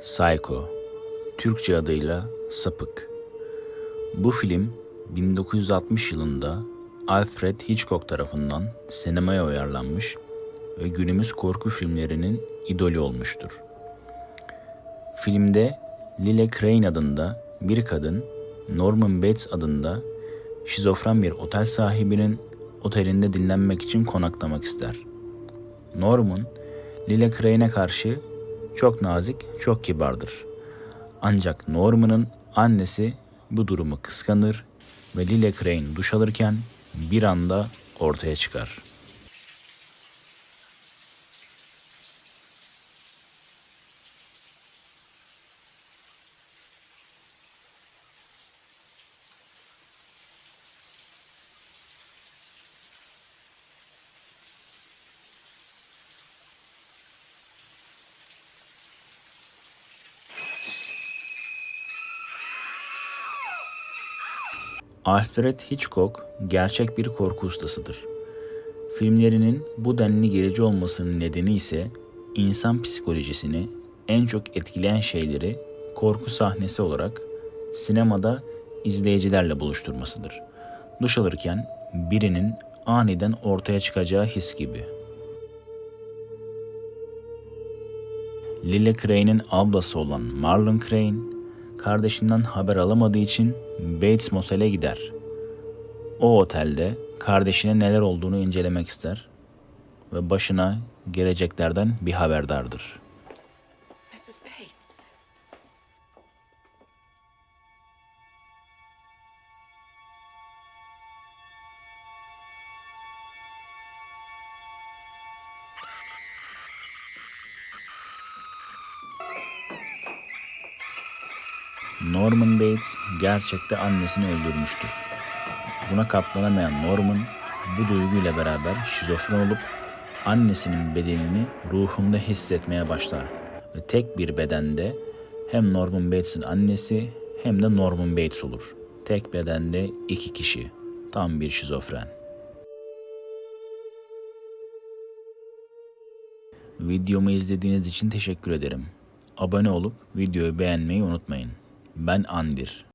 Psycho, Türkçe adıyla Sapık. Bu film 1960 yılında Alfred Hitchcock tarafından sinemaya uyarlanmış ve günümüz korku filmlerinin idolü olmuştur. Filmde Lily Crane adında bir kadın, Norman Bates adında şizofren bir otel sahibinin otelinde dinlenmek için konaklamak ister. Norman, Lily Crane'e karşı çok nazik, çok kibardır. Ancak Norman'ın annesi bu durumu kıskanır ve Lily Crane duş alırken bir anda ortaya çıkar. Alfred Hitchcock gerçek bir korku ustasıdır. Filmlerinin bu denli gerici olmasının nedeni ise insan psikolojisini en çok etkileyen şeyleri korku sahnesi olarak sinemada izleyicilerle buluşturmasıdır. Duş alırken birinin aniden ortaya çıkacağı his gibi. Lily Crane'in ablası olan Marlon Crane, kardeşinden haber alamadığı için Bates Motel'e gider. O otelde kardeşine neler olduğunu incelemek ister ve başına geleceklerden bir haberdardır. Norman Bates gerçekte annesini öldürmüştür. Buna katlanamayan Norman bu duyguyla beraber şizofren olup annesinin bedenini ruhunda hissetmeye başlar ve tek bir bedende hem Norman Bates'in annesi hem de Norman Bates olur. Tek bedende iki kişi. Tam bir şizofren. Videomu izlediğiniz için teşekkür ederim. Abone olup videoyu beğenmeyi unutmayın. Ben Andir.